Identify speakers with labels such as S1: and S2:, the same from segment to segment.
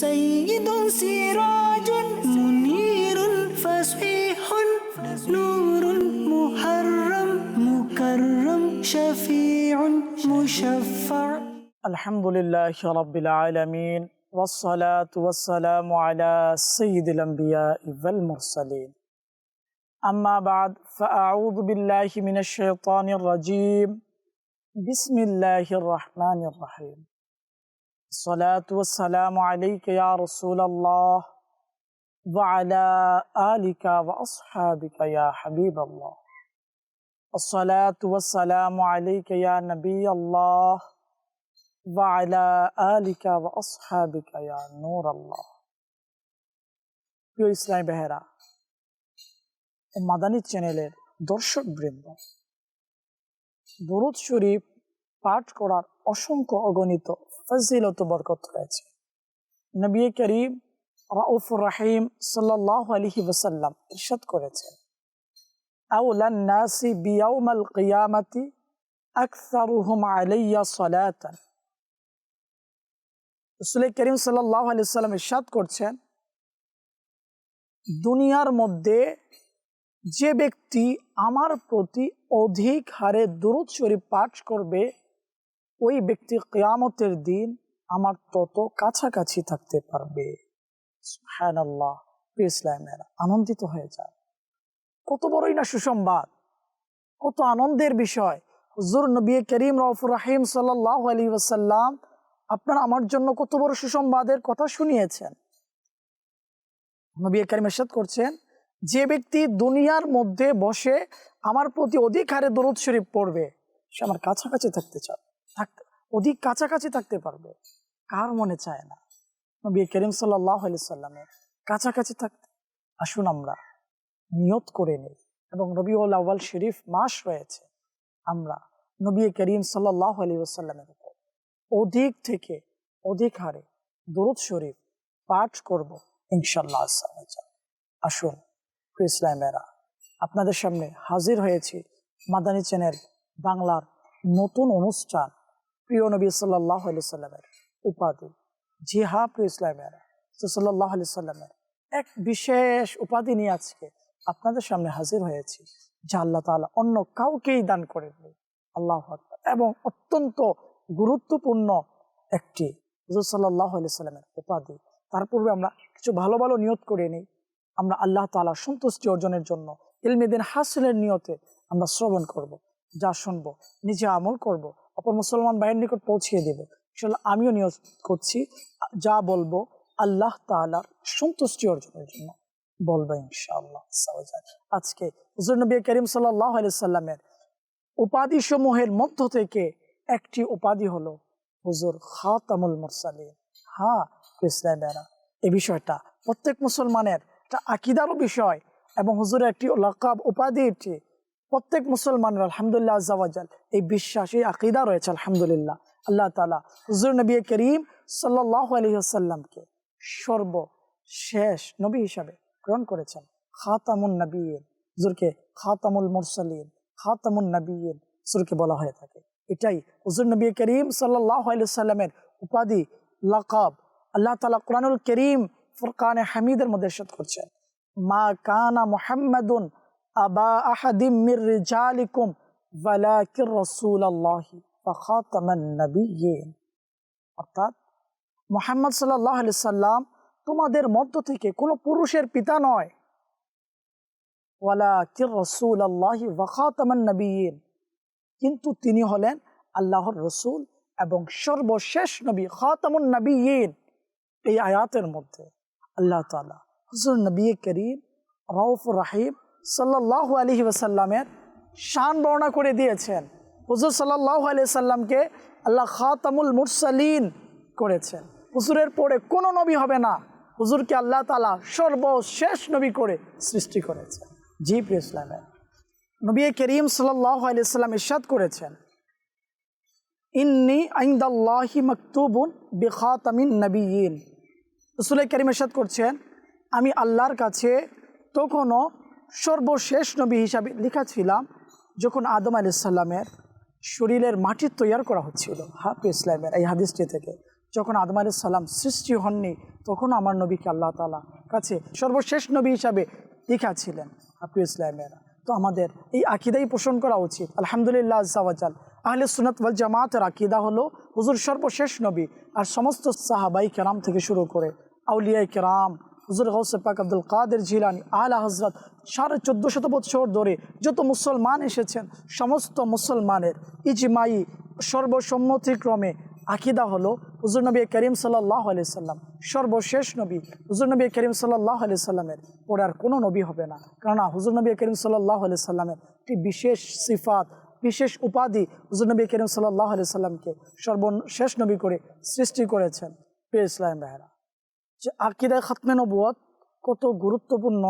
S1: سيد سراج منير فصيح نور محرم مكرم شفيع مشفع.
S2: الحمد لله رب العالمين والصلاة والسلام على سيد الأنبياء والمرسلين. أما بعد فأعوذ بالله من الشيطان الرجيم. بسم الله الرحمن الرحيم. الصلاة والسلام عليك يا رسول الله وعلى آلك وأصحابك يا حبيب الله الصلاة والسلام عليك يا نبي الله وعلى آلك وأصحابك يا نور الله প্রিয় ইসলামী বেহেরা ও মাদানী চ্যানেলের দর্শক বৃন্দ দরুদ শরীফ পাঠ করার অসংখ্য অগণিত ফজিলত বরকত রয়েছে। নবী করিম রাউফুর রাহিম সাল্লাহ আলহি ওসাল্লাম ইরশাদ করেছেন। করিম আলি সাল্লাম ইরশাদ করছেন, দুনিয়ার মধ্যে যে ব্যক্তি আমার প্রতি অধিক হারে দুরুদ শরীফ পাঠ করবে ওই ব্যক্তি কেয়ামতের দিন আমার তত কাছাকাছি থাকতে পারবে। আল্লাহ ইসলামের, আনন্দিত হয়ে যায় কত বড়ই না সুসংবাদ। কত আনন্দের বিষয়। হুজুর নবী করিম রফুর রাহিম সাল্লাহ আলী ওসাল্লাম আপনার আমার জন্য কত বড় সুসংবাদের কথা শুনিয়েছেন। নবী করিম এরশাদ করছেন, যে ব্যক্তি দুনিয়ার মধ্যে বসে আমার প্রতি অধিক হারে দরুদ শরীফ পড়বে, সে আমার কাছাকাছি থাকতে চায় অধিক কাছাকাছি থাকতে পারবে। কার মনে চায় না? নবী করিম সাল্লাহ সাল্লামের কাছাকাছি থাকতে। আসুন আমরা নিয়ত করে নিই এবং রবিউল আউ্বাল শরীফ মাস রয়েছে। আমরা নবী করিম সাল্লাহ আলী উপর অধিক থেকে অধিক হারে দরুদ শরীফ পাঠ করব ইনশাল্লাহ আসুন ইসলামেরা আপনাদের সামনে হাজির হয়েছি মাদানী চ্যানেল বাংলার নতুন অনুষ্ঠান প্রিয় নবী সাল্লাহ সাল্লামের উপাধি জি হা প্রিয় ইসলামেরা সাল্লাহ সাল্লামের এক বিশেষ উপাধি নিয়ে আজকে আপনাদের সামনে হাজির হয়েছি, যা আল্লাহ তালা অন্য কাউকেই দান করেননি আল্লাহ এবং অত্যন্ত গুরুত্বপূর্ণ একটি হুজুর সাল্লাহ সাল্লামের উপাধি তার পূর্বে আমরা কিছু ভালো ভালো নিয়ত করে নিই আমরা আল্লাহ তালার সন্তুষ্টি অর্জনের জন্য ইলমেদিন হাসিলের নিয়তে আমরা শ্রবণ করব। যা শুনব, নিজে আমল করব। অপর মুসলমান ভাইয়ের নিকট পৌঁছিয়ে দেব। ইনশাল্লাহ আমিও নিয়ত করছি। যা বলব আল্লাহ তালার সন্তুষ্টি অর্জনের জন্য বলব ইনশাআল্লাহ। আজকে হুজুর নবী করিম সাল্লাহ সাল্লামের উপাধি সমূহের মধ্য থেকে একটি উপাধি হলো হুজুর খাতামুল মুরসালিন। হ্যাঁ ইসলামেরা এই বিষয়টা প্রত্যেক মুসলমানের একটা আকিদারও বিষয় এবং হুজুরের একটি লকাব উপাধি এটি। প্রত্যেক মুসলমানের আলহামদুলিল্লাহ আজাল এই বিশ্বাস, এই আকিদা রয়েছে আলহামদুলিল্লাহ। আল্লাহ তালা হুজুর নবী করিম সাল্লাহ আলহিহাসাল্লামকে সর্বশেষ নবী হিসাবে গ্রহণ করেছেন। খাতামুন নবীন, হুজুরকে খাতামুল মুরসালিন, খাতামুন নবীন হুজুরকে বলা হয়ে থাকে। এটাই হুজুর নবী করিম সাল্লাহ আলহিহাল্লামের উপাধি, লকাব। আল্লাহ তালা কোরআনুল করিম, ফুরকানে হামিদের মধ্যে ইরশাদ করছেন। মা কানা মুহাম্মাদুন আবা আহাদিম মির রিজালিকুম, ওয়ালাকির রাসূলুল্লাহি ফাখাতামান মুহাম্মদ সাল্লাল্লাহু তোমাদের মধ্য থেকে কোনো পুরুষের পিতা নয়। ওয়ালাকির রাসূলুল্লাহি ফাখাতামান নাবিয়্যিন। কিন্তু তিনি হলেন আল্লাহর রসুল এবং সর্বশেষ নবী খাতামুন নবীন এই আয়াতের মধ্যে আল্লাহ তালা হুজুর নবী করিম রউফ রাহিম সাল্লাহ আলহি ওসাল্লামের শান বর্ণনা করে দিয়েছেন। হুজুর সাল্লাহ আলি সাল্লামকে আল্লাহ খাতামুল মুরসালিন করেছেন। হুজুরের পরে কোনো নবী হবে না। হুজুরকে আল্লাহ তালা সর্বশেষ নবী করে সৃষ্টি করেছেন। প্রিয় ইসলামের নবী করিম সাল্লাহ আলি সাল্লাম ইরশাদ করেছেন, ইন্নি আইন্দাল্লাহি মকতুবুন বেখাতামিন নবীন রসুল করিম এরশাদ করছেন, আমি আল্লাহর কাছে তখনও সর্বশেষ নবী হিসাবে লেখা ছিলাম যখন আদম আলি সাল্লামের শরীরের মাটি তৈয়ার করা হচ্ছিল, হাফি ইসলামের এই হাদিসটি থেকে। যখন আদম আলি সাল্লাম সৃষ্টি হননি তখন আমার নবীকে আল্লাহ তালা কাছে সর্বশেষ নবী হিসাবে লিখাছিলেন আপনি ইসলামের। তো আমাদের এই আকিদাই পোষণ করা উচিত। আলহামদুলিল্লাহ আজাল আহলে সুনাত ওয়াল জামাতের আকিদা হলো, হুজুর সর্বশেষ নবী আর সমস্ত সাহাবাই কেরাম থেকে শুরু করে আউলিয়াই কেরাম হুজুর গৌসে পাক আব্দুল কাদের জিলানি আলা হজরত সাড়ে চোদ্দ শত বছর ধরে যত মুসলমান এসেছেন, সমস্ত মুসলমানের ইজমাই সর্বসম্মতিক্রমে আকিদা হলো হুজুর নবী করিম সাল্লাহ আলি সাল্লাম। সর্বশেষ নবী হুজুর নবী করিম সাল্লাহ আলি সাল্লামের পরে আর কোনো নবী হবে না। কেননা হুজুর নবী করিম সাল্লাহ আলি সাল্লামের একটি বিশেষ সিফাত, বিশেষ উপাধি হুজুর নবী করিম সাল্লাহ আলি সাল্লামকে সর্বশেষ নবী করে সৃষ্টি করেছেন। পে ইসলাম বেহরা যে আকিদায় খাতমে নবুয়ত কত গুরুত্বপূর্ণ।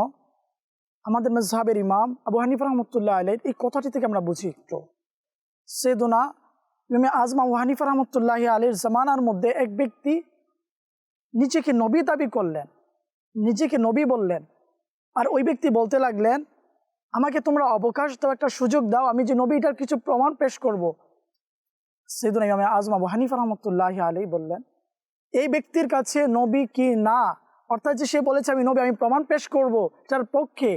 S2: আমাদের মেজহাবের ইমাম আবু হানিফ রহমতুল্লাহ আলাই এই কথাটি থেকে আমরা বুঝি একটু। সেদুনা ইমামে আজমা আবু হানিফ রহমতুল্লাহ আলীর জামানার মধ্যে এক ব্যক্তি নিজেকে নবী দাবি করলেন, নিজেকে নবী বললেন আর ওই ব্যক্তি বলতে লাগলেন, আমাকে তোমরা অবকাশ দাও, একটা সুযোগ দাও, আমি যে নবীটার কিছু প্রমাণ পেশ করব। সেদুনা ইমামে আজমা আবু হানিফ রহমতুল্লাহ আলী বললেন এই ব্যক্তির কাছে নবী কি না? অর্থাৎ যে সে বলেছে, আমি নবী, আমি প্রমাণ পেশ করব। তার পক্ষে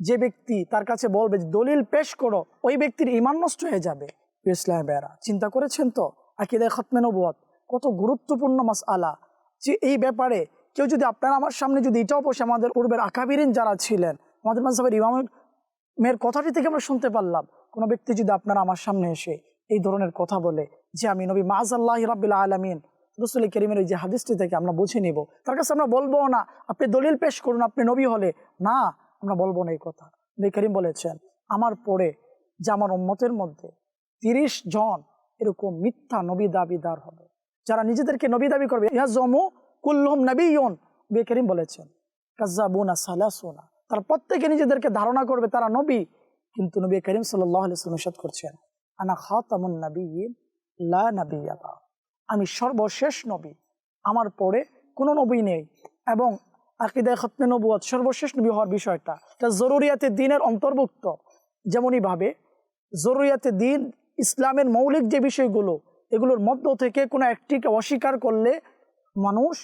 S2: যে ব্যক্তি তার কাছে বলবে যে, দলিল পেশ করো, ওই ব্যক্তির ইমান নষ্ট হয়ে যাবে। ইসলাম বেরা চিন্তা করেছেন তো? আকিদায় খতমে নবুয়ত কত গুরুত্বপূর্ণ মাস আলা যে এই ব্যাপারে কেউ যদি আপনারা আমার সামনে যদি এটাও বসে, আমাদের পূর্বের আকাবিরিন যারা ছিলেন, আমাদের মাঝহের ইমামের মেয়ের কথাটি থেকে আমরা শুনতে পারলাম। কোনো ব্যক্তি যদি আপনারা আমার সামনে এসে এই ধরনের কথা বলে যে, আমি নবী মাজ আল্লাহ রাবিল্লা আলমিন রসুল করিমের এই যে হাদিসটি থেকে আমরা বুঝে নিব। তার কাছে আমরা বলব না, আপনি দলিল পেশ করুন, আপনি নবী হলে। না, আমরা বলব না এই কথা। নবী করিম বলেছেন, আমার পরে যে আমার উম্মতের মধ্যে তিরিশ জন এরকম মিথ্যা নবী দাবিদার হবে। যারা নিজেদেরকে নবী দাবি করবে ইহা জমু কুল্লুম নবী ইয়ন নবী করিম বলেছেন কাজাবুনা সালাসুনা। তারা প্রত্যেকে নিজেদেরকে ধারণা করবে, তারা নবী। কিন্তু নবী করিম সাল্লাহ আলিয়াল্লাম করছেন, আনা খাতামুন নবী লা নবী আমি সর্বশেষ নবী। আমার পরে কোনো নবী নেই। এবং আকিদায় খতমে নবুয়াত সর্বশেষ নবী হওয়ার বিষয়টা, এটা জরুরিয়াতে দিনের অন্তর্ভুক্ত। যেমনইভাবে জরুরিয়াতে দিন ইসলামের মৌলিক যে বিষয়গুলো, এগুলোর মধ্য থেকে কোনো একটিকে অস্বীকার করলে মানুষ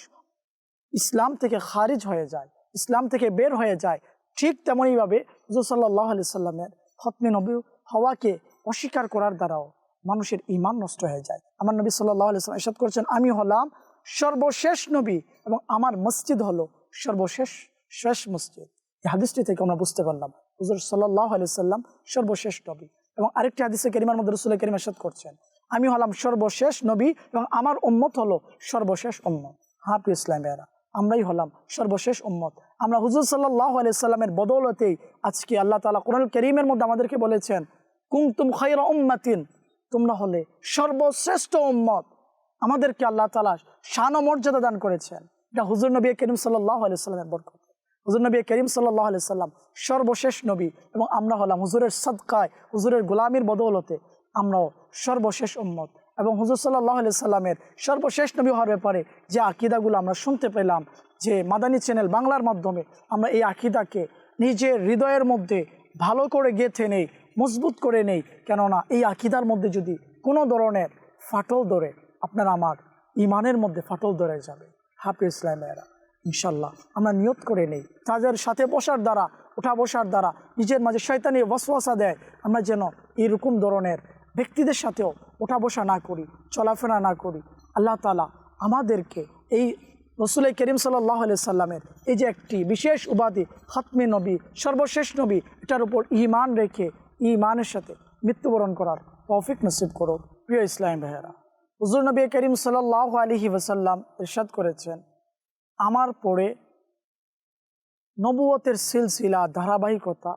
S2: ইসলাম থেকে খারিজ হয়ে যায়, ইসলাম থেকে বের হয়ে যায়। ঠিক তেমনইভাবে হুজুর সাল্লাহ আলি সাল্লামের খতমে নবী হওয়াকে অস্বীকার করার দ্বারাও। মানুষের ইমান নষ্ট হয়ে যায়। আমার নবী সাল্লাহ আলিয়াল্লাম ইসাদ করছেন, আমি হলাম সর্বশেষ নবী এবং আমার মসজিদ হলো সর্বশেষ, শেষ মসজিদ। এই হাদিসটি থেকে আমরা বুঝতে পারলাম, হুজুর সাল্লাহ সাল্লাম সর্বশেষ নবী এবং আরেকটি হাদিসে কেরিমার মধ্যে রসুল্লাহ করিম এসাদ করছেন, আমি হলাম সর্বশেষ নবী এবং আমার উম্মত হলো সর্বশেষ উম্মত। হাফি ইসলামেরা আমরাই হলাম সর্বশেষ উম্মত। আমরা হুজুর সাল্লাহ আলিয়া সাল্লামের বদৌলতেই আজকে আল্লাহ তালা কোরআন করিমের মধ্যে আমাদেরকে বলেছেন কুমতুম খৈরা উম্মাতিন তোমরা হলে সর্বশ্রেষ্ঠ উম্মত। আমাদেরকে আল্লাহ তালা শান ও মর্যাদা দান করেছেন। এটা হুজুর নবী করিম সাল্লাহ আলিয়াল্লামের বরকত। হুজুর নবী করিম সাল্লাহ আলি সাল্লাম সর্বশেষ নবী এবং আমরা হলাম হুজুরের সদকায়, হুজুরের গোলামির বদৌলতে আমরাও সর্বশেষ উম্মত। এবং হুজুর সাল্লাহ সাল্লামের সর্বশেষ নবী হওয়ার ব্যাপারে যে আকিদাগুলো আমরা শুনতে পেলাম, যে মাদানী চ্যানেল বাংলার মাধ্যমে আমরা এই আকিদাকে নিজের হৃদয়ের মধ্যে ভালো করে গেঁথে নেই মজবুত করে নেই। কেননা এই আকিদার মধ্যে যদি কোনো ধরনের ফাটল ধরে, আপনার আমার ইমানের মধ্যে ফাটল ধরে যাবে। হাফি ইসলামেরা ইনশাল্লাহ আমরা নিয়ত করে নেই। তাদের সাথে বসার দ্বারা উঠা বসার দ্বারা, নিজের মাঝে শয়তানি ওয়াসওয়াসা দেয়, আমরা যেন এরকম ধরনের ব্যক্তিদের সাথেও ওঠা বসা না করি, চলাফেরা না করি। আল্লাহ তালা আমাদেরকে এই রসুল করিম সাল্লাহ সাল্লামের এই যে একটি বিশেষ উপাধি, খাতমে নবী, সর্বশেষ নবী, এটার উপর ইমান রেখে ইমানের সাথে মৃত্যুবরণ করার তৌফিক নসিব করো প্রিয় ইসলাম ভাইয়েরা, হুজুর নবী করিম সাল্লাহ আলহি ওসাল্লাম ইরশাদ করেছেন, আমার পরে নবুয়তের সিলসিলা, ধারাবাহিকতা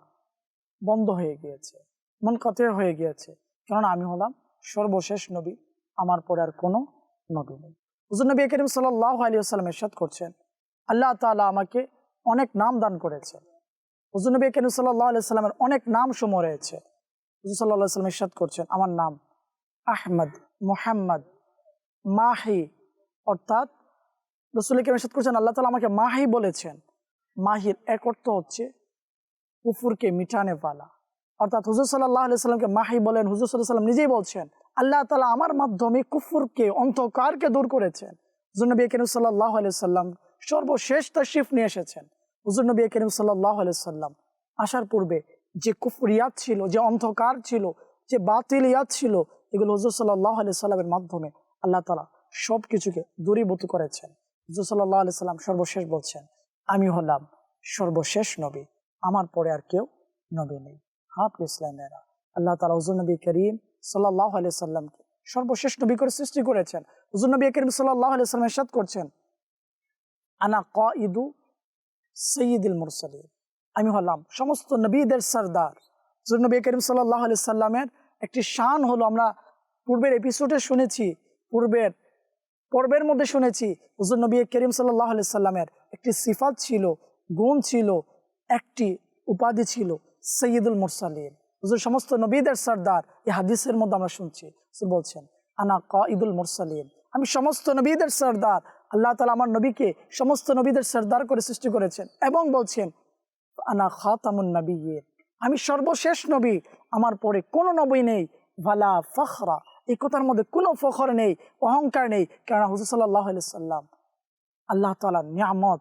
S2: বন্ধ হয়ে গিয়েছে মন কাতে হয়ে গিয়েছে। কেননা আমি হলাম সর্বশেষ নবী, আমার পরে আর কোনো নবী নেই। হুজুর নবী করিম সাল্লাহ আলী আসসালাম এরশাদ করছেন, আল্লাহ তালা আমাকে অনেক নাম দান করেছে হুজুর নবী করিম সাল্লাহ সাল্লামের অনেক নাম সমূহ রয়েছে? হুজুর সাল্লাহ সাল্লাম ইরশাদ করছেন, আমার নাম আহমদ মোহাম্মদ মাহি। অর্থাৎ রসুল কেম ইরশাদ করছেন? আল্লাহ তালা আমাকে মাহি বলেছেন। মাহির এক অর্থ হচ্ছে কুফুরকে মিটানে পালা অর্থাৎ হুজুর সাল্লাহ সাল্লামকে মাহি বলেন, হুজুর সাল্লাহ সাল্লাম নিজেই বলছেন, আল্লাহ তালা আমার মাধ্যমে কুফুরকে, অন্ধকারকে দূর করেছেন। জুনবী কেন সাল্লাহ আলি সাল্লাম সর্বশেষ তার শিফ নিয়ে এসেছেন। হুজুর নবী করিম সাল্লাহ সাল্লাম আসার পূর্বে যে কুফরিয়াত ছিল, যে অন্ধকার ছিল, যে বাতিলিয়াত ছিল, এগুলো হুজুর সাল্লাহ সাল্লামের মাধ্যমে আল্লাহ তালা সব কিছুকে দূরীভূত করেছেন। হুজুর সাল্লাহ আলি সাল্লাম সর্বশেষ বলছেন, আমি হলাম সর্বশেষ নবী, আমার পরে আর কেউ নবী নেই। হাফ ইসলামেরা আল্লাহ তালা হুজুর নবী করিম সাল্লাহ আলি সাল্লামকে সর্বশেষ নবী করে সৃষ্টি করেছেন। হুজুর নবী করিম সাল্লাহ আলি সাল্লাম এরশাদ করছেন, আনা ক ইদু সঈদুল মুরসালিম আমি হলাম সমস্ত নবীদের সর্দার। নবী করিম সাল্লাহ আলি সাল্লামের একটি শান হলো আমরা পূর্বের এপিসোডে শুনেছি, পূর্বের পর্বের মধ্যে শুনেছি, হুজুর নবী করিম সাল্লাহ আলি সাল্লামের একটি সিফাত ছিল, গুণ ছিল, একটি উপাধি ছিল সৈয়দুল মুরসালিম হুজুর সমস্ত নবীদের সর্দার এই হাদিসের মধ্যে আমরা শুনছি। বলছেন, আনা ক ঈদুল মুরসালিম আমি সমস্ত নবীদের সর্দার আল্লাহ তালা আমার নবীকে সমস্ত নবীদের সর্দার করে সৃষ্টি করেছেন এবং বলছেন, আনা খাতামুন নবী আমি সর্বশেষ নবী, আমার পরে কোনো নবী নেই। ভালা ফখরা। এই কথার মধ্যে কোনো ফখর নেই, অহংকার নেই, কেননা হুজুর সাল্লাহ সাল্লাম আল্লাহ তালা নিয়ামত,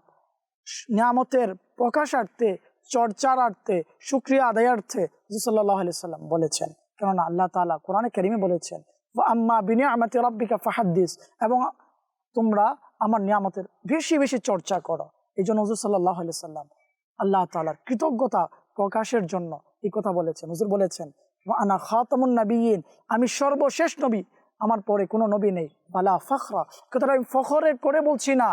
S2: নিয়ামতের প্রকাশার্থে চর্চারার্থে সুক্রিয়া আদায়ার্থে হুজুর সাল্লাহ সাল্লাম বলেছেন। কেননা আল্লাহ তালা কোরআনে কেরিমে বলেছেন আম্মা বিনিয়ামতে রব্বিকা ফাহাদ্দিস। এবং তোমরা আমার নিয়ামতের বেশি বেশি চর্চা করো। এই জন্য হুজুর সাল্লাহ সাল্লাম আল্লাহ তালার কৃতজ্ঞতা প্রকাশের জন্য এই কথা বলেছেন। হুজুর বলেছেন আনা খাতামুন নবীন আমি সর্বশেষ নবী, আমার পরে কোনো নবী নেই। বালা ফখরা কথাটা আমি ফখরে করে বলছি না।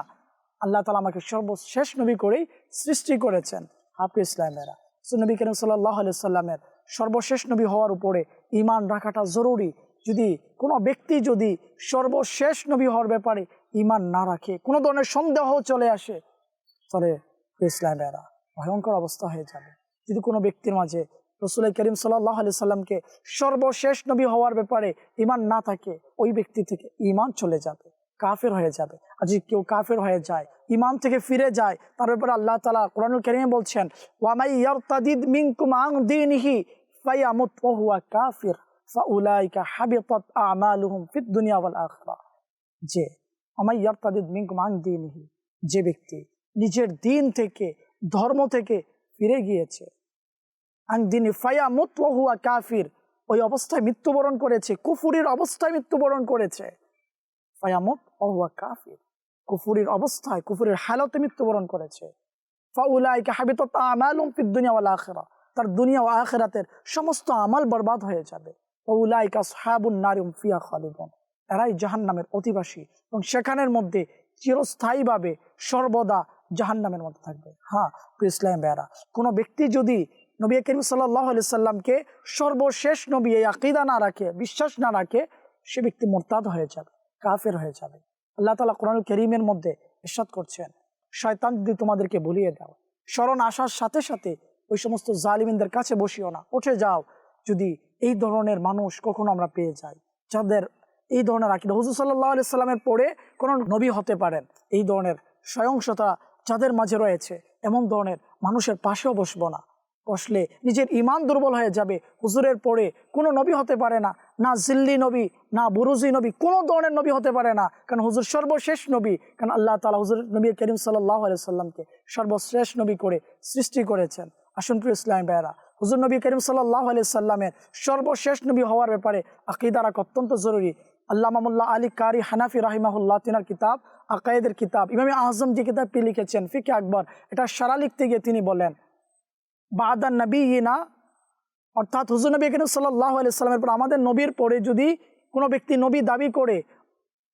S2: আল্লাহ তালা আমাকে সর্বশেষ নবী করেই সৃষ্টি করেছেন। হাফি ইসলামেরা সো নবী করিম সাল্লাহ সাল্লামের সর্বশেষ নবী হওয়ার উপরে ইমান রাখাটা জরুরি। যদি কোনো ব্যক্তি যদি সর্বশেষ নবী হওয়ার ব্যাপারে ইমান না রাখে, কোনো ধরনের সন্দেহ চলে আসে, তাহলে ইসলামেরা ভয়ঙ্কর অবস্থা হয়ে যাবে। যদি কোনো ব্যক্তির মাঝে রসুল করিম সাল্লাহ আলি সাল্লামকে সর্বশেষ নবী হওয়ার ব্যাপারে ইমান না থাকে, ওই ব্যক্তি থেকে ইমান চলে যাবে, কাফের হয়ে যাবে। আর যদি কেউ কাফের হয়ে যায় ইমান থেকে ফিরে যায়, তার ব্যাপারে আল্লাহ তালা কোরআনুল করিমে বলছেন কাফির যে আমাই ইয়ারতাদিদ মিনকুম আন দীনিহি। যে ব্যক্তি নিজের দিন থেকে, ধর্ম থেকে ফিরে গিয়েছে। আংদিনী ফায়া মুতুয়া কাফির। ওই অবস্থায় মৃত্যুবরণ করেছে, কুফুরির অবস্থায় মৃত্যুবরণ করেছে। ফায়ামুত অহুয়া কাফির। কুফুরির অবস্থায়, কুফুরের হালতে মৃত্যুবরণ করেছে। তার দুনিয়া ও আখিরাতের সমস্ত আমাল বরবাদ হয়ে যাবে। ফাউলাইকা সাহাবুন নারিম ফিয়া খালিদুন। এরাই জাহান্নামের অধিবাসী এবং সেখানের মধ্যে চিরস্থায়ীভাবে সর্বদা জাহান্নামের মধ্যে থাকবে। হ্যাঁ ইসলাম বেয়ারা কোনো ব্যক্তি যদি নবী করিম সাল্লাহ আলি সাল্লামকে সর্বশেষ নবী, এই আকিদা না রাখে, বিশ্বাস না রাখে, সে ব্যক্তি মোরতাদ হয়ে যাবে, কাফের হয়ে যাবে। আল্লাহ তালা কোরআন করিমের মধ্যে ইস্বাদ করছেন, শয়তান যদি তোমাদেরকে ভুলিয়ে দাও, স্মরণ আসার সাথে সাথে ওই সমস্ত জালিমিনদের কাছে বসিও না, উঠে যাও, যদি এই ধরনের মানুষ কখনো আমরা পেয়ে যাই, যাদের এই ধরনের আকিদা। হুজুর সাল্লাহ আলি সাল্লামের পরে কোনো নবী হতে পারেন। এই ধরনের সহিংসতা যাদের মাঝে রয়েছে, এমন ধরনের মানুষের পাশেও বসবো না। বসলে নিজের ইমান দুর্বল হয়ে যাবে। হুজুরের পরে কোনো নবী হতে পারে না। না জিল্লি নবী, না বুরুজি নবী, কোনো ধরনের নবী হতে পারে না। কারণ হুজুর সর্বশেষ নবী, কারণ আল্লাহ তালা হুজুর নবী করিম সাল্লাহ সাল্লামকে সর্বশ্রেষ্ঠ নবী করে সৃষ্টি করেছেন। আসুন প্রিয় ইসলাম ভাইয়েরা, হুজুর নবী করিম সাল্লাহ সাল্লামের সর্বশেষ নবী হওয়ার ব্যাপারে আকিদা রাখা অত্যন্ত জরুরি। আল্লাহ মামুল্লাহ আলী কারি হানাফি রাহিমাহুল্লাহ, তিনার কিতাব, আকায়েদের কিতাব। ইমামি আজম যে কিতাবটি লিখেছেন, ফিকে আকবর, এটা সারা লিখতে গিয়ে তিনি বলেন বাদান নবী না অর্থাৎ হুজুর নবী করিম সাল্লাহ আলি সাল্লামের পর আমাদের নবীর পরে যদি কোনো ব্যক্তি নবী দাবি করে,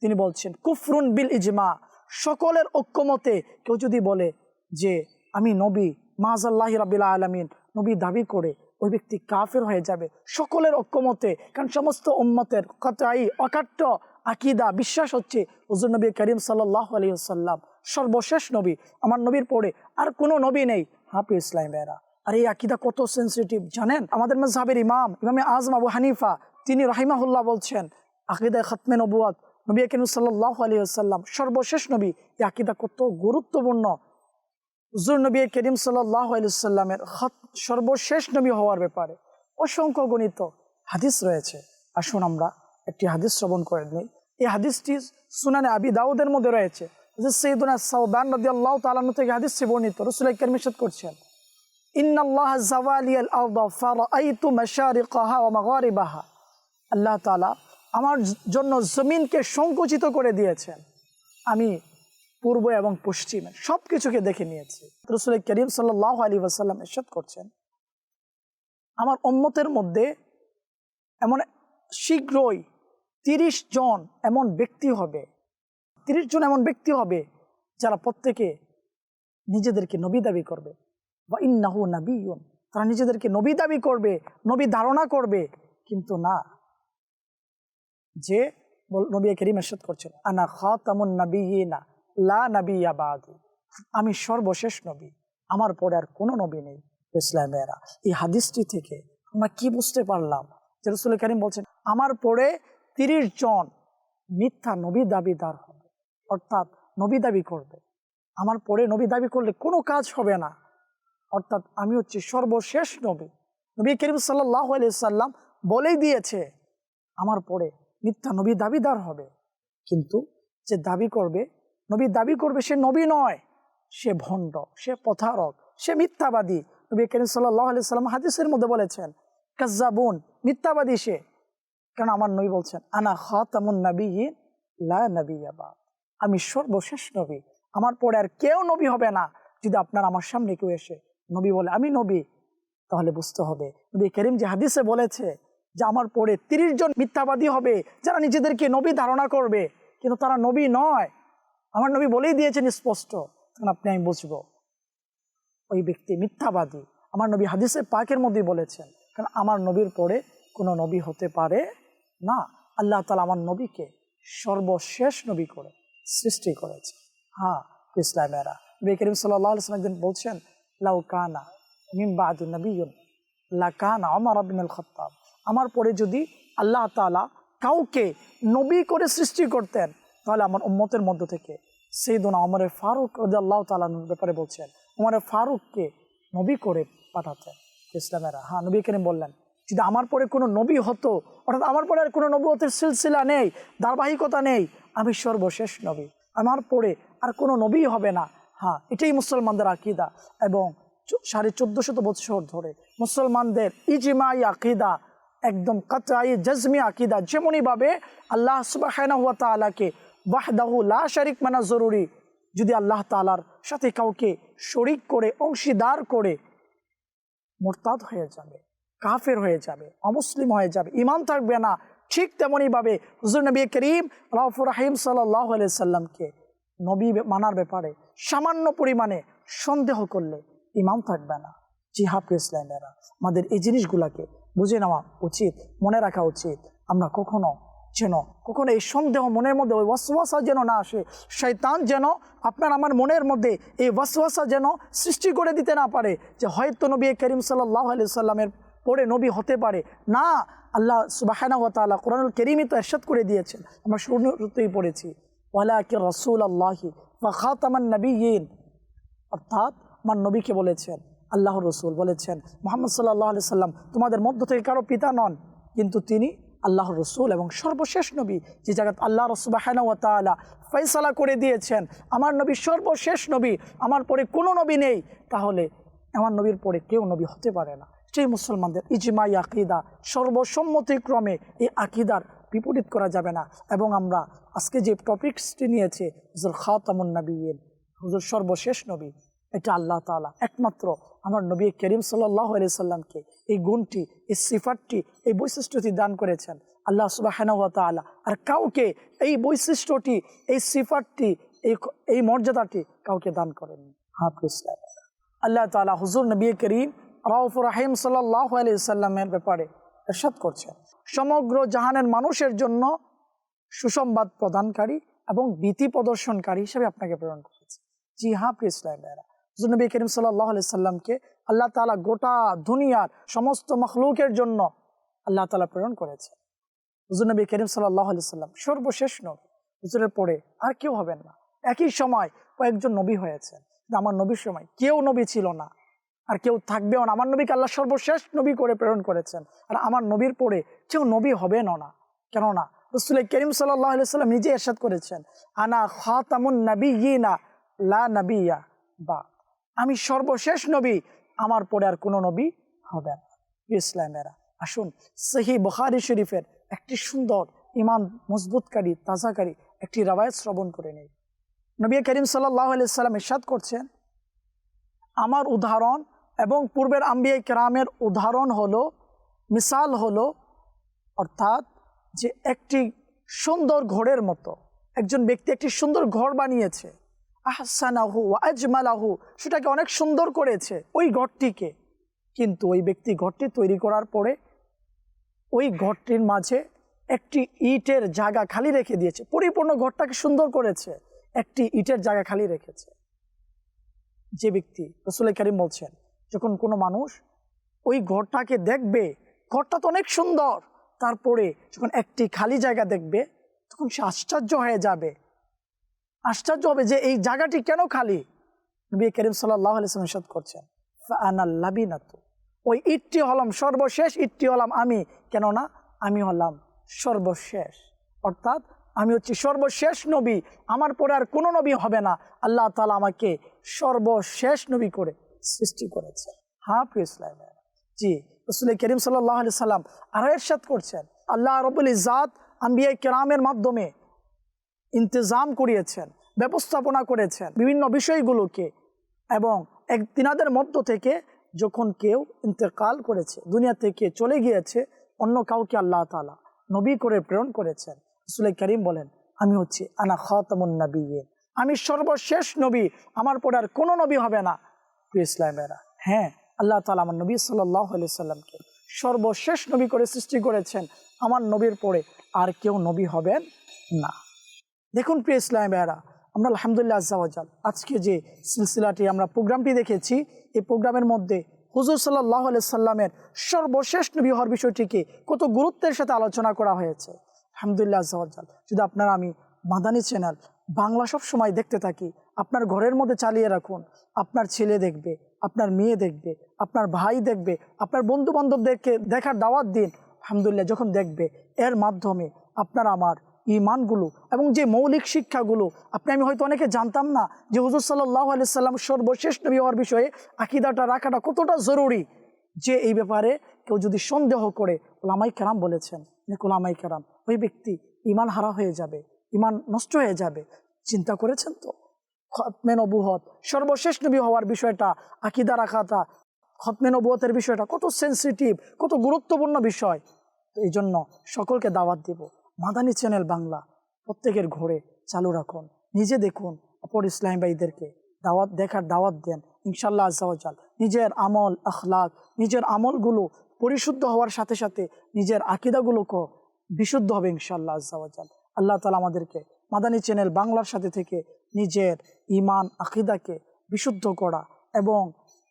S2: তিনি বলছেন, কুফরুন বিল ইজমা, সকলের ঐক্যমতে কেউ যদি বলে যে, আমি নবী, মাজাল্লাহ রাবিল্লা আলমিন, নবী দাবি করে ওই ব্যক্তি কাফের হয়ে যাবে। সকলের ঐক্যমতে, কারণ সমস্ত উম্মতের কথাই অকাট্য আকিদা, বিশ্বাস হচ্ছে হুজুর নবী করিম সাল্লাহ আলিয়াল্লাম সর্বশেষ নবী, আমার নবীর পরে আর কোনো নবী নেই। হাফি ইসলাম বেরা আর এই আকিদা কত সেন্সিটিভ জানেন? আমাদের মজাহের ইমাম, ইমামে আজম আবু হানিফা, তিনি রাহিমাহুল্লাহ বলছেন আকিদা খতমে নবুয়াদ নবী করিম সাল্লাহ আলিয়াল্লাম সর্বশেষ নবী, এই আকিদা কত গুরুত্বপূর্ণ হুজুর নবী করিম সাল্লাহ সর্বশেষ নবী হওয়ার ব্যাপারে অসংখ্য গণিত হাদিস রয়েছে। আসুন আমরা একটি হাদিস শ্রবণ করে নিই। এই হাদিসটি সুনানে আবি দাউদের মধ্যে রয়েছে। করছেন, ইন্নাল্লাহ জাওয়ালিয়াল আল্লাহ তাআলা আমার জন্য জমিনকে সংকুচিত করে দিয়েছেন। আমি পূর্ব এবং পশ্চিমে সব কিছুকে দেখে নিয়েছি। রসুল করিম সাল্লাহ আলী ওয়াসাল্লাম এরশাদ করছেন, আমার উম্মতের মধ্যে এমন শীঘ্রই তিরিশ জন এমন ব্যক্তি হবে, তিরিশ জন এমন ব্যক্তি হবে যারা প্রত্যেকে নিজেদেরকে নবী দাবি করবে। বা ইন্নাহু নাবিউন তারা নিজেদেরকে নবী দাবি করবে, নবী ধারণা করবে, কিন্তু না, যে নবী করিম এরশাদ করছেন, আনা খাতামুন নাবিয়িনা লা বাদি। আমি সর্বশেষ নবী, আমার পরে আর কোনো নবী নেই ইসলামেরা এই হাদিসটি থেকে আমরা কি বুঝতে পারলাম? যে রসুল করিম বলছেন, আমার পরে তিরিশ জন মিথ্যা নবী দাবিদার হবে, অর্থাৎ নবী দাবি করবে। আমার পরে নবী দাবি করলে কোনো কাজ হবে না, অর্থাৎ আমি হচ্ছি সর্বশেষ নবী। নবী করিম সাল্লাহ সাল্লাম বলেই দিয়েছে, আমার পরে মিথ্যা নবী দাবিদার হবে। কিন্তু যে দাবি করবে নবী দাবি করবে সে নবী নয়, সে ভণ্ড, সে পথারক সে মিথ্যাবাদী। নবী করিম সাল্লাহ আলি সাল্লাম হাদিসের মধ্যে বলেছেন, কাজ্জাবুন, মিথ্যাবাদী সে। কারণ আমার নবী বলছেন, আনা খাতামুন আমি সর্বশেষ নবী, আমার পরে আর কেউ নবী হবে না যদি আপনার আমার সামনে কেউ এসে নবী বলে, আমি নবী। তাহলে বুঝতে হবে, নবী করিম যে হাদিসে বলেছে যে আমার পরে তিরিশ জন মিথ্যাবাদী হবে, যারা নিজেদেরকে নবী ধারণা করবে, কিন্তু তারা নবী নয় আমার নবী বলেই দিয়েছেন স্পষ্ট, তখন আপনি আমি বুঝব। ওই ব্যক্তি মিথ্যাবাদী। আমার নবী হাদিসে পাকের মধ্যেই বলেছেন, কারণ আমার নবীর পরে কোনো নবী হতে পারে না। আল্লাহ তালা আমার নবীকে সর্বশেষ নবী করে, সৃষ্টি করেছে। হ্যাঁ ইসলামেরা নবী করিম আলসালাম একদিন বলছেন, লাউ কানা মিমবাদ নবীন লা কানা আমার আবিনুল খত্তাব আমার পরে যদি আল্লাহ তালা কাউকে নবী করে সৃষ্টি করতেন তাহলে আমার উম্মতের মধ্য থেকে সেইদুন অমরের ফারুক আল্লাহ তালার ব্যাপারে বলছেন, উমরের ফারুককে নবী করে পাঠাতেন ইসলামেরা। হ্যাঁ নবী করিম বললেন, যদি আমার পরে কোনো নবী হতো, অর্থাৎ আমার পরে আর কোনো নবুয়তের সিলসিলা নেই, ধারাবাহিকতা নেই, আমি সর্বশেষ নবী। আমার পরে আর কোনো নবী হবে না। হ্যাঁ এটাই মুসলমানদের আকিদা এবং সাড়ে চোদ্দ শত বৎসর ধরে মুসলমানদের ইজিমাই আকিদা, একদম কাতরাই জজমি আকিদা, যেমনইভাবে আল্লাহ সুবাহ তালাকে ওয়াহদাহু লা শারিক মানা জরুরি। যদি আল্লাহ তালার সাথে কাউকে শরিক করে, অংশীদার করে, মোরতাদ হয়ে যাবে, কাফের হয়ে যাবে, অমুসলিম হয়ে যাবে ইমান থাকবে না, ঠিক তেমনইভাবে হুজুর নবী করিম রাউফুর রাহিম সাল্লামকে নবী মানার ব্যাপারে সামান্য পরিমাণে সন্দেহ করলে ইমাম থাকবে না। জিহাফ ইসলামেরা আমাদের এই জিনিসগুলাকে বুঝে নেওয়া উচিত, মনে রাখা উচিত। আমরা কখনো যেন, কখনো এই সন্দেহ মনের মধ্যে, ওই ওয়াসওয়াসা যেন না আসে শৈতান যেন আপনার আমার মনের মধ্যে এই ওয়াসওয়াসা যেন সৃষ্টি করে দিতে না পারে, যে হয়তো নবী করিম সাল্লাহ আলি সাল্লামের পরে নবী হতে পারে। না, আল্লাহ সুবাহানা তালা কোরআনুল করিমই তো এরশাদ করে দিয়েছেন, আমরা শুরুতেই পড়েছি। ওয়ালাকি রসুল আল্লাহি বা খাতামান নবীন অর্থাৎ আমার নবীকে বলেছেন আল্লাহ রসুল বলেছেন, মোহাম্মদ সাল্লাহ আলি সাল্লাম তোমাদের মধ্য থেকে কারও পিতা নন, কিন্তু তিনি আল্লাহ রসুল এবং সর্বশেষ নবী যে জায়গায় আল্লাহ রসুবাহানা ফয়সালা করে দিয়েছেন, আমার নবী সর্বশেষ নবী, আমার পরে কোনো নবী নেই, তাহলে আমার নবীর পরে কেউ নবী হতে পারে না। সেই মুসলমানদের ইজমাই আকিদা সর্বসম্মতিক্রমে এই আকিদার বিপরীত করা যাবে না। এবং আমরা আজকে যে টপিক্সটি নিয়েছে হুজুর খাতামুন নবীন, হুজুর সর্বশেষ নবী এটা আল্লাহ তালা একমাত্র আমার নবী করিম সাল্লাহ আলি সাল্লামকে এই গুণটি, এই সিফাতটি, এই বৈশিষ্ট্যটি দান করেছেন আল্লাহ সুবাহানুয়া তালা আর কাউকে এই বৈশিষ্ট্যটি, এই সিফাতটি, এই এই মর্যাদাটি কাউকে দান করেন হাফিজ আল্লাহ তালা হুজুর নবী করিম রাউফ রাহিম সাল্লাহ আলি সাল্লামের ব্যাপারে এরশাদ করছেন। সমগ্র জাহানের মানুষের জন্য সুসংবাদ প্রদানকারী এবং ভীতি প্রদর্শনকারী হিসেবে আপনাকে প্রেরণ করেছে। জি হ্যাঁ প্রিয় নবী করিম সাল্লাহ সাল্লামকে আল্লাহ তালা গোটা দুনিয়ার সমস্ত মখলুকের জন্য আল্লাহ তালা প্রেরণ করেছে। হুজুর নবী করিম সাল্লাহ সাল্লাম সর্বশেষ নবী। হুজুরের পরে আর কেউ হবেন না। একই সময় কয়েকজন নবী হয়েছেন। আমার নবীর সময় কেউ নবী ছিল না। আর কেউ থাকবেও না। আমার নবীকে আল্লাহ সর্বশেষ নবী করে প্রেরণ করেছেন। আর আমার নবীর পরে কেউ নবী হবেনও না। কেননা রসুল করিম সাল্লাম নিজে এরশাদ করেছেন, আনা খাতামুন নবী না লা নবিয়া বা। আমি সর্বশেষ নবী, আমার পরে আর কোনো নবী হবে না। ইসলামেরা আসুন, সেহি বখারি শরীফের একটি সুন্দর ইমান মজবুতকারী, তাজাকারী একটি রাবায়ত শ্রবণ করে নেই। নবী করিম সাল্লাহ সাল্লাম ইরশাদ করছেন, আমার উদাহরণ এবং পূর্বের আম্বিয়া কেরামের উদাহরণ হলো, মিসাল হলো, অর্থাৎ যে একটি সুন্দর ঘরের মতো, একজন ব্যক্তি একটি সুন্দর ঘর বানিয়েছে আহসানাহু আজমালাহু। সেটাকে অনেক সুন্দর করেছে ওই ঘরটিকে। কিন্তু ওই ব্যক্তি ঘরটি তৈরি করার পরে ওই ঘরটির মাঝে একটি ইটের জায়গা খালি রেখে দিয়েছে। পরিপূর্ণ ঘরটাকে সুন্দর করেছে। একটি ইটের জায়গা খালি রেখেছে। যে ব্যক্তি রসুল করিম বলছেন, যখন কোনো মানুষ ওই ঘরটাকে দেখবে, ঘরটা তো অনেক সুন্দর, তারপরে যখন একটি খালি জায়গা দেখবে, তখন সে আশ্চর্য হয়ে যাবে। আশ্চর্য হবে যে এই জায়গাটি কেন খালি? নবী করিম সাল্লাহ আলিয়াম করছেন ওই ইটটি হলাম সর্বশেষ, ইটটি হলাম আমি। কেননা আমি হলাম সর্বশেষ। অর্থাৎ আমি হচ্ছি সর্বশেষ নবী। আমার পরে আর কোনো নবী হবে না। আল্লাহ তালা আমাকে সর্বশেষ নবী করে সৃষ্টি করেছে হ্যাঁ প্রিয় জি, রসুল করিম সাল্লাহ আলি সাল্লাম আরও এরশাদ করছেন, আল্লাহ রবুল ইজাত আম্বিয়া কেরামের মাধ্যমে ইন্তজাম করিয়েছেন, ব্যবস্থাপনা করেছেন বিভিন্ন বিষয়গুলোকে এবং এক তিনাদের মধ্য থেকে যখন কেউ ইন্তেকাল করেছে, দুনিয়া থেকে চলে গিয়েছে, অন্য কাউকে আল্লাহ তালা নবী করে প্রেরণ করেছেন। রসুল করিম বলেন, আমি হচ্ছি, আনা খাতামুন নবী আমি সর্বশেষ নবী, আমার পরে আর কোনো নবী হবে না। প্রিয় ইসলামেরা হ্যাঁ আল্লাহ তালা আমার নবী সাল্লাহ সাল্লামকে সর্বশেষ নবী করে সৃষ্টি করেছেন। আমার নবীর পরে আর কেউ নবী হবেন না। দেখুন প্রিয় ইসলামেরা আমরা আলহামদুলিল্লাহ আজাল আজকে যে সিলসিলাটি আমরা প্রোগ্রামটি দেখেছি, এই প্রোগ্রামের মধ্যে হুজুর সাল্লাহ সাল্লামের সর্বশেষ নবী হওয়ার বিষয়টিকে কত গুরুত্বের সাথে আলোচনা করা হয়েছে। আলহামদুলিল্লাহ আজাল যদি আপনারা আমি মাদানী চ্যানেল বাংলা সব সময় দেখতে থাকি, আপনার ঘরের মধ্যে চালিয়ে রাখুন, আপনার ছেলে দেখবে, আপনার মেয়ে দেখবে, আপনার ভাই দেখবে, আপনার বন্ধু বান্ধবদেরকে দেখার দাওয়াত দিন, আলহামদুলিল্লাহ যখন দেখবে, এর মাধ্যমে আপনার আমার ইমানগুলো এবং যে মৌলিক শিক্ষাগুলো, আপনি আমি হয়তো অনেকে জানতাম না যে হুজুর সাল্লাহ আলি সাল্লাম সর্বশেষ নবী হওয়ার বিষয়ে আকিদাটা রাখাটা কতটা জরুরি যে এই ব্যাপারে কেউ যদি সন্দেহ করে, ওলামাই কেরাম বলেছেন ওলামাই কেরাম, ওই ব্যক্তি ইমান হারা হয়ে যাবে ইমান নষ্ট হয়ে যাবে, চিন্তা করেছেন তো? খতমে নবুহত সর্বশেষ নবী হওয়ার বিষয়টা, আকিদা রাখাটা, খতমে নবুহতের বিষয়টা কত সেন্সিটিভ কত গুরুত্বপূর্ণ বিষয়। তো এই জন্য সকলকে দাওয়াত দিব। মাদানী চ্যানেল বাংলা প্রত্যেকের ঘরে চালু রাখুন। নিজে দেখুন অপর ইসলাম ভাইদেরকে দাওয়াত, দেখার দাওয়াত দেন। ইনশাল্লাহ আজাল নিজের আমল, আখলাক, নিজের আমলগুলো পরিশুদ্ধ হওয়ার সাথে সাথে নিজের আকিদাগুলোকে বিশুদ্ধ হবে ইনশাল্লাহ আজাল আল্লাহ তালা আমাদেরকে মাদানী চ্যানেল বাংলার সাথে থেকে নিজের ইমান আকিদাকে বিশুদ্ধ করা এবং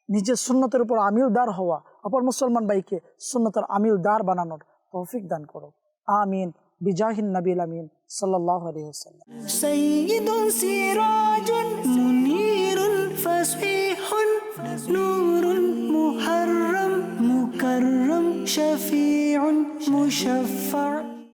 S2: নিজের সুন্নতের উপর আমিলদার হওয়া, অপর মুসলমান ভাইকে সুন্নতের আমিলদার বানানোর তৌফিক দান করো আমিন। بجاه النبي الأمين صلى الله عليه وسلم.
S1: سيد سراج منير فصيح نور محرم مكرم شفيع مشفع